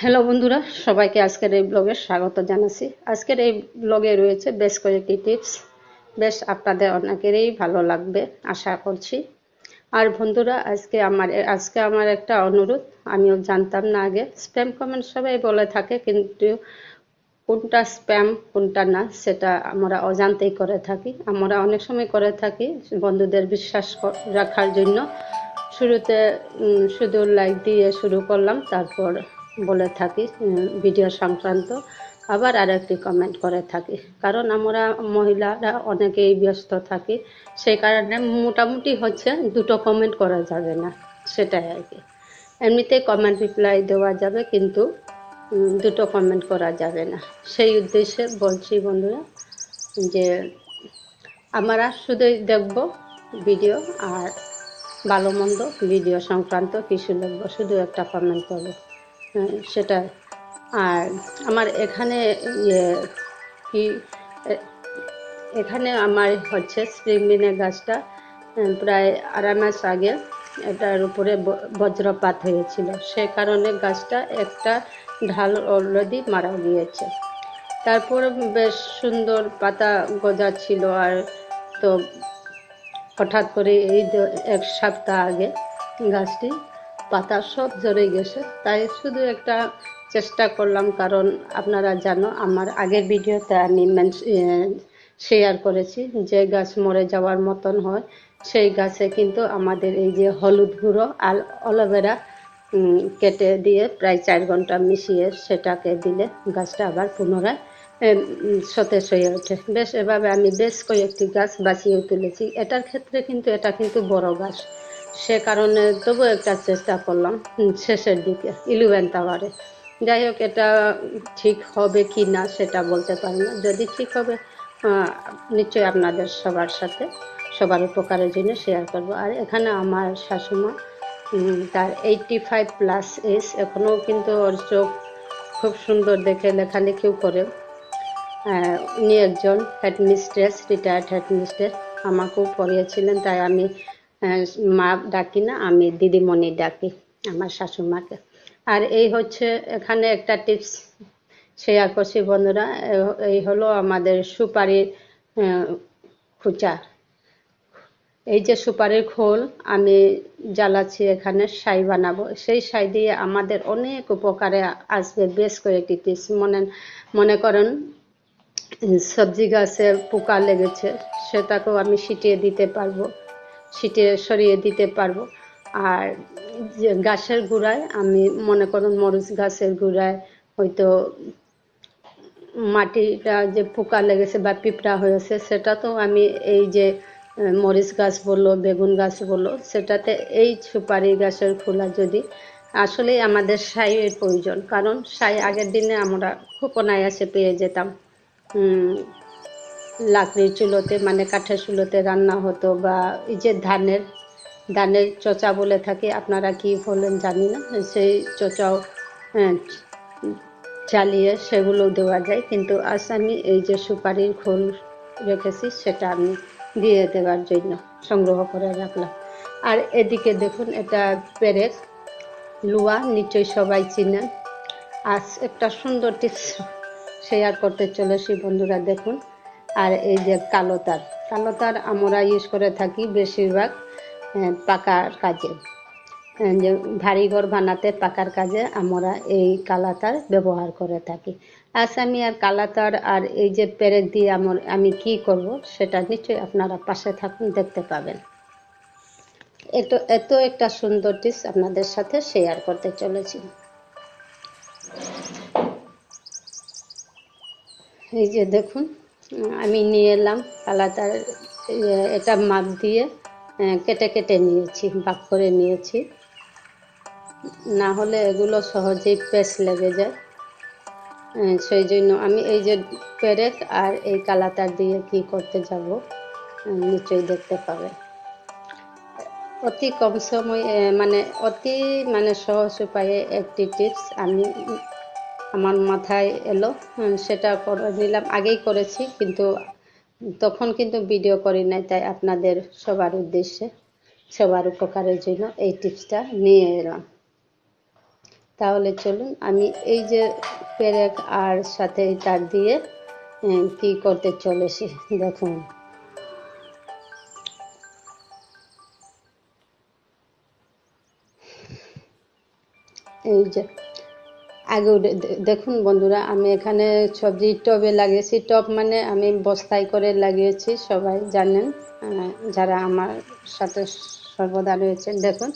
Hello বন্ধুরা, সবাইকে আজকের এই ব্লগে স্বাগত জানাচ্ছি। আজকের এই ব্লগে রয়েছে বেশ কয়েকটি টিপস। বেশ আপনাদের অনেকেরই ভালো লাগবে, আশা করছি। আর বন্ধুরা, আজকে আমার আজকে আমার একটা অনুরোধ, আমিও জানতাম না আগে। স্প্যাম কমেন্ট সবাই বলে থাকে, কিন্তু কোনটা স্প্যাম, কোনটা না, সেটা আমরা অজান্তেই করে থাকি। আমরা অনেক সময় করে থাকি বন্ধুদের বিশ্বাস রাখার জন্য। শুরুতে শুধু লাইক দিয়ে শুরু করলাম, তারপর বলে থাকি ভিডিও সংক্রান্ত। আবার আর একটি কমেন্ট করে থাকি। কারণ আমরা মহিলারা অনেকেই ব্যস্ত থাকি সেই কারণে মোটামুটি হচ্ছে দুটো কমেন্ট করা যাবে না, সেটাই আর কি। এমনিতেই কমেন্ট রিপ্লাই দেওয়া যাবে, কিন্তু দুটো কমেন্ট করা যাবে না। সেই উদ্দেশ্যে বলছি বন্ধুরা, যে আমরা শুধুই দেখব ভিডিও আর ভালো মন্দ ভিডিও সংক্রান্ত কিছু লিখব শুধু একটা কমেন্ট করব। সেটা আর আমার এখানে ইয়ে কি এখানে আমার হচ্ছে স্প্রিংবিনের গাছটা প্রায় আড়াই মাস আগে এটার উপরে বজ্রপাত হয়েছিল। সে কারণে গাছটা একটা ঢাল অলরেডি মারা গিয়েছে। তারপর বেশ সুন্দর পাতা গজা ছিল আর তো হঠাৎ করে এই এক সপ্তাহ আগে গাছটি পাতা সব ঝরে গেছে। তাই শুধু একটা চেষ্টা করলাম, কারণ আপনারা জানো, আমার আগের ভিডিওতে আমি শেয়ার করেছি যে গাছ মরে যাওয়ার মতন হয়। সেই গাছে কিন্তু আমাদের এই যে হলুদ গুঁড়ো আর অ্যালোভেরা কেটে দিয়ে প্রায় চার ঘণ্টা মিশিয়ে সেটাকে দিলে গাছটা আবার পুনরায় সতেজ হয়ে ওঠে। বেশ, এভাবে আমি বেশ কয়েকটি গাছ বাঁচিয়ে তুলেছি। এটার ক্ষেত্রে কিন্তু, এটা কিন্তু বড় গাছ। সে কারণে তবু একটা চেষ্টা করলাম শেষের দিকে ইলেভেন আওয়ারে যাই হোক, এটা ঠিক হবে কি না সেটা বলতে পারি না। যদি ঠিক হবে নিশ্চয়ই আপনাদের সবার সাথে সবার উপকারের জন্য শেয়ার করব। আর এখানে আমার শাশুমা তার এইটটি ফাইভ প্লাস এস এখনও কিন্তু ওর চোখ খুব সুন্দর দেখে লেখালেখিও করে। উনি একজন হেডমিস্ট্রেস রিটায়ার্ড হেডমিস্ট্রেস আমাকেও পড়িয়েছিলেন, তাই আমি মা ডাকি না, আমি দিদিমণি ডাকি আমার শাশুমাকে আর এই হচ্ছে এখানে একটা টিপস শেয়ার করছি বন্ধুরা এই হলো আমাদের সুপারির খুচা। এই যে সুপারির খোল আমি জ্বালাচ্ছি এখানে সাই বানাবো। সেই সাই দিয়ে আমাদের অনেক উপকারে আসবে, বেশ কয়েকটি টিপস মনে মনে করেন, সবজি গাছে পোকা লেগেছে, সেটাকেও আমি ছিটিয়ে দিতে পারব। ছিটিয়ে সরিয়ে দিতে পারব। আর গাছের গুঁড়ায় আমি মনে করুন মরিচ গাছের গুঁড়ায় হয়তো মাটিটা যে পোকা লেগেছে বা পিঁপড়া হয়েছে, সেটা তো আমি এই যে মরিচ গাছ বলল, বেগুন গাছ বলল, সেটাতে এই সুপারি গাছের খোলা যদি আসলে আমাদের সাইয়ের প্রয়োজন। কারণ সাই আগের দিনে আমরা খুব অনায়াসে পেয়ে যেতাম। লাকড়ির চুলোতে মানে কাঠের চুলোতে রান্না হতো বা এই যে ধানের ধানের চচা বলে থাকে আপনারা কি বলেন জানি না সেই চচাও হ্যাঁ, চালিয়ে সেগুলো দেওয়া যায় কিন্তু আজ আমি এই যে সুপারির খোল রেখেছি সেটা আমি দিয়ে দেওয়ার জন্য সংগ্রহ করে রাখলাম। আর এদিকে দেখুন এটা পেরেক লুয়া নিশ্চয়ই সবাই চিনেন। আজ একটা সুন্দর টিপস শেয়ার করতে চলেছি বন্ধুরা দেখুন। আর এই যে কালো তার কালো তার আমরা ইউজ করে থাকি বেশিরভাগ পাকার কাজে। যে ভারী ঘর বানাতে পাকার কাজে আমরা এই কালাতার ব্যবহার করে থাকি। আজ আমি আর কালাতার আর এই যে পেরেক দিয়ে আমার আমি কি করব সেটা নিশ্চয়ই আপনারা পাশে থাকুন, দেখতে পাবেন। এত এত একটা সুন্দর টিপস আপনাদের সাথে শেয়ার করতে চলেছি। এই যে দেখুন আমি নিয়ে এলাম কালাতার এটা মাপ দিয়ে কেটে কেটে নিয়েছি, ভাগ করে নিয়েছি। না হলে এগুলো সহজেই পেস লেগে যায়। সেই জন্য আমি এই যে পেরেক আর এই কালাতার দিয়ে কি করতে যাব নিশ্চয়ই দেখতে পাবে। অতি কম সময় মানে অতি মানে সহজ উপায়ে একটি টিপস আমি আমার মাথায় এলো। সেটা করে নিলাম। আগেই করেছি, কিন্তু তখন কিন্তু ভিডিও করি নাই, তাই আপনাদের সবার উদ্দেশ্যে, সবার উপকারের জন্য এই টিপসটা নিয়ে এলাম। তাহলে চলুন, আমি এই যে পেরেক আর সাথে তার দিয়ে কি করতে চলেছি, দেখুন। এই যে আগে দেখুন বন্ধুরা, আমি এখানে সবজি টবে লাগিয়েছি। টব মানে আমি বস্তায় করে লাগিয়েছি, সবাই জানেন যারা আমার সাথে সর্বদা রয়েছেন, দেখুন।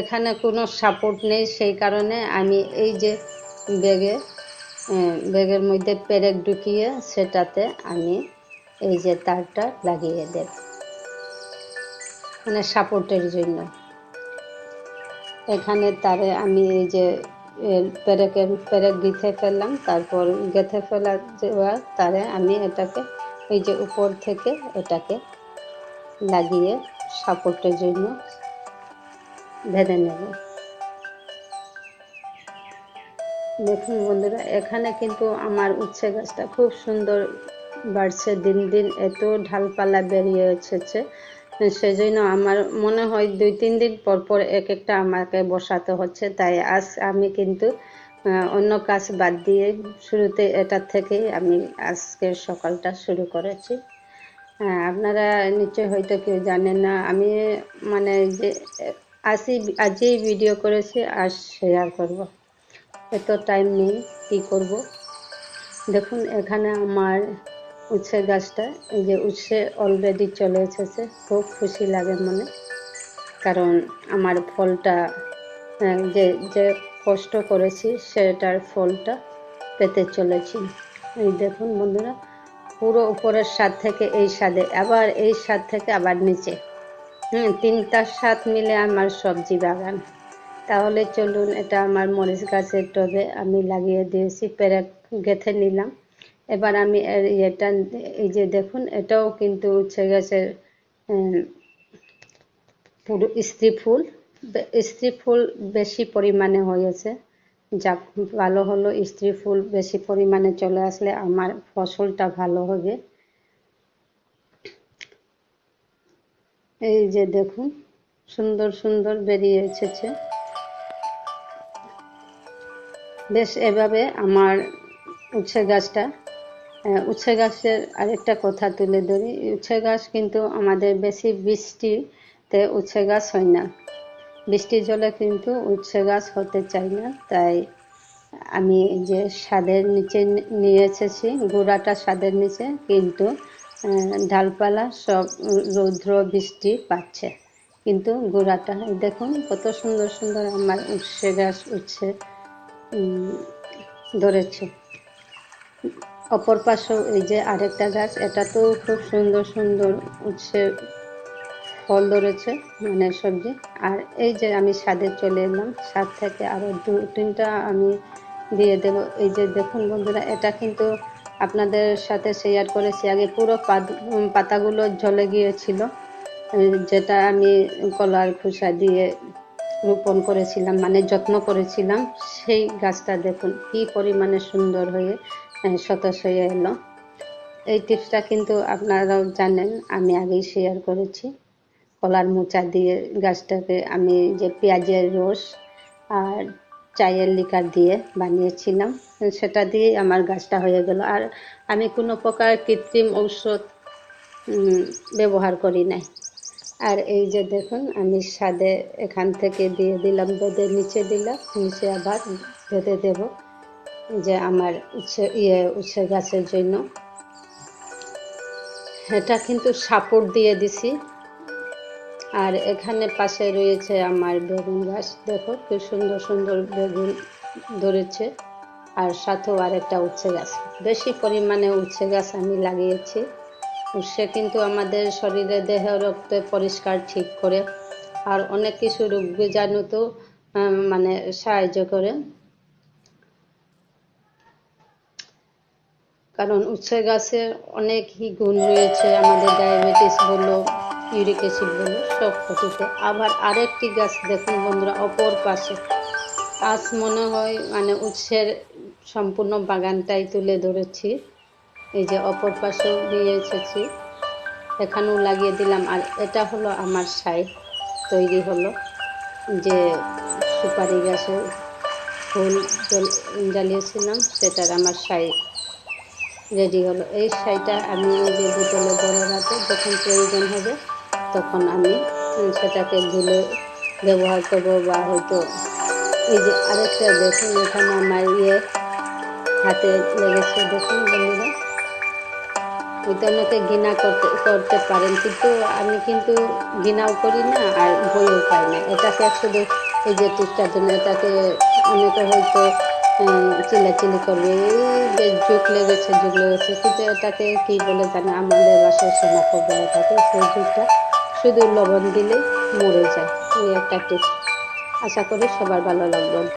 এখানে কোনো সাপোর্ট নেই, সেই কারণে আমি এই যে ব্যাগে ব্যাগের মধ্যে পেরেক ঢুকিয়ে সেটাতে আমি এই যে তারটা লাগিয়ে দেব। মানে সাপোর্টের জন্য। এখানে তারে আমি এই যে এ, পেরেকের পেরেক গেঁথে ফেললাম তারপর গেঁথে ফেলার দেওয়া তারে আমি এটাকে এই যে উপর থেকে এটাকে লাগিয়ে সাপোর্টের জন্য বেঁধে নেব। দেখুন বন্ধুরা এখানে কিন্তু আমার উচ্ছে গাছটা খুব সুন্দর বাড়ছে দিন দিন এত ঢালপালা বেরিয়ে এসেছে। সেজন্য আমার মনে হয় দুই, তিন দিন পর পর এক একটা আমাকে বসাতে হচ্ছে। তাই আজ আমি কিন্তু অন্য কাজ বাদ দিয়ে শুরুতে এটা থেকেই আমি আজকের সকালটা শুরু করেছি। হ্যাঁ আপনারা নিশ্চয়ই হয়তো কেউ জানেন না, আমি মানে যে, আজই আজই ভিডিও করেছি আর শেয়ার করব। এত টাইম নেই, কী করব? দেখুন, এখানে আমার উচ্ছে গাছটা, এই যে উচ্ছে অলরেডি চলে এসেছে, খুব খুশি লাগে মনে। কারণ আমার ফলটা যে যে কষ্ট করেছি সেটার ফলটা পেতে চলেছি। এই দেখুন বন্ধুরা, পুরো উপরের স্বাদ থেকে এই স্বাদে আবার এই স্বাদ থেকে আবার নিচে। হুম, তিনটা স্বাদ মিলে আমার সবজি বাগান। তাহলে চলুন, এটা আমার মরিচ গাছের টবে আমি লাগিয়ে দিয়েছি পেরেক গেঁথে নিলাম। এবার আমি এটা এই যে দেখুন, এটাও কিন্তু উচ্ছে গাছের পুরো স্ত্রী ফুল। স্ত্রী ফুল বেশি পরিমাণে হয়েছে। যা ভালো হলো, স্ত্রী ফুল বেশি পরিমাণে চলে আসলে আমার ফসলটা ভালো হবে। এই যে দেখুন, সুন্দর সুন্দর বেরিয়ে এসেছে। বেশ এভাবে আমার উচ্ছে গাছটা উচ্ছে গাছের আরেকটা কথা তুলে ধরি। উচ্ছে গাছ কিন্তু আমাদের বেশি বৃষ্টিতে উচ্ছে গাছ হয় না। বৃষ্টির জলে কিন্তু উচ্ছে গাছ হতে চায় না। তাই আমি যে ছাদের নিচে নিয়ে এসেছি, গোড়াটা ছাদের নিচে, কিন্তু ডালপালা সব রৌদ্র বৃষ্টি পাচ্ছে। কিন্তু গোড়াটা, দেখুন কত সুন্দর সুন্দর আমার উচ্ছে গাছ উচ্ছে ধরেছে। অপর পাশেও এই যে আরেকটা গাছ, এটা তো খুব সুন্দর সুন্দর উচ্ছে ফল ধরেছে মানে সবজি। আর এই যে আমি ছাদে চলে এলাম ছাদ থেকে আরও দু, তিনটা আমি দিয়ে দেব। এই যে দেখুন বন্ধুরা, এটা কিন্তু আপনাদের সাথে শেয়ার করেছি। আগে পুরো পাত- পাতাগুলো ঝলে গিয়েছিল যেটা আমি কলার খোসা দিয়ে রোপণ করেছিলাম মানে যত্ন করেছিলাম, সেই গাছটা দেখুন, কি পরিমাণে সুন্দর হয়ে আহ, হয়ে এলো। এই টিপসটা কিন্তু আপনারাও জানেন আমি আগেই শেয়ার করেছি। কলার মোচা দিয়ে গাছটাকে আমি যে পেঁয়াজের রস আর চায়ের লিকার দিয়ে বানিয়েছিলাম সেটা দিয়ে আমার গাছটা হয়ে গেল। আর আমি কোনো প্রকার কৃত্রিম ঔষধ ব্যবহার করি নাই। আর এই যে দেখুন আমি স্বাদে এখান থেকে দিয়ে দিলাম বেঁধে নিচে দিলাম নিচে আবার বেঁধে দেব। যে আমার উচ্ছে ইয়ে উচ্ছে গাছের জন্য। এটা কিন্তু সাপোর্ট দিয়ে দিছি। আর এখানে পাশে রয়েছে আমার বেগুন গাছ। দেখো, কি সুন্দর সুন্দর বেগুন ধরেছে। আর সাথেও আরেকটা উচ্ছে গাছ। বেশি পরিমাণে উচ্ছে গাছ আমি লাগিয়েছি। সে কিন্তু আমাদের শরীরে দেহ রক্ত পরিষ্কার ঠিক করে। আর অনেক কিছু রোগ বীজাণুতেও তো মানে সাহায্য করে। কারণ উচ্ছে গাছের অনেকই গুণ রয়েছে, আমাদের ডায়াবেটিস বলো, ইউরিক অ্যাসিড বলো, সব কিছুতে আবার আরেকটি গাছ দেখুন বন্ধুরা, অপর পাশে। আজ মনে হয় মানে উচ্ছের সম্পূর্ণ বাগানটাই তুলে ধরেছি। এই যে অপর পাশেও দিয়ে এসেছি। এখানেও লাগিয়ে দিলাম। আর এটা হলো আমার সাইড তৈরি হলো। যে সুপারি গাছের ফুল জ্বালিয়েছিলাম সেটার আমার শাই রেডি হলো। এই শাইটা আমি যে বোতলে বড় রাতে যখন প্রয়োজন হবে, তখন আমি সেটাকে গুলে ব্যবহার করব বা হয়তো এই যে আরেকটা দেখুন এখানে আমার ইয়ে হাতে লেগেছে দেখুন বন্ধুরা, ওইটা অনেকে ঘৃণা করতে করতে পারেন, কিন্তু আমি কিন্তু ঘৃণাও করি না আর বইও পাই না। এটাকে শুধু এই যে টিকটার জন্য এটাকে অনেকে হয়তো চিল্লাচিল্লি করবে। এই যুগ লেগেছে যুগ লেগেছে, কিন্তু এটাকে কী বলে জানে, আমাদের বাসায় সোনাপ বলে থাকে সেই যুগটা শুধু লবণ দিলে মরে যায়। ওই একটা টিপস আশা করি সবার ভালো লাগবে।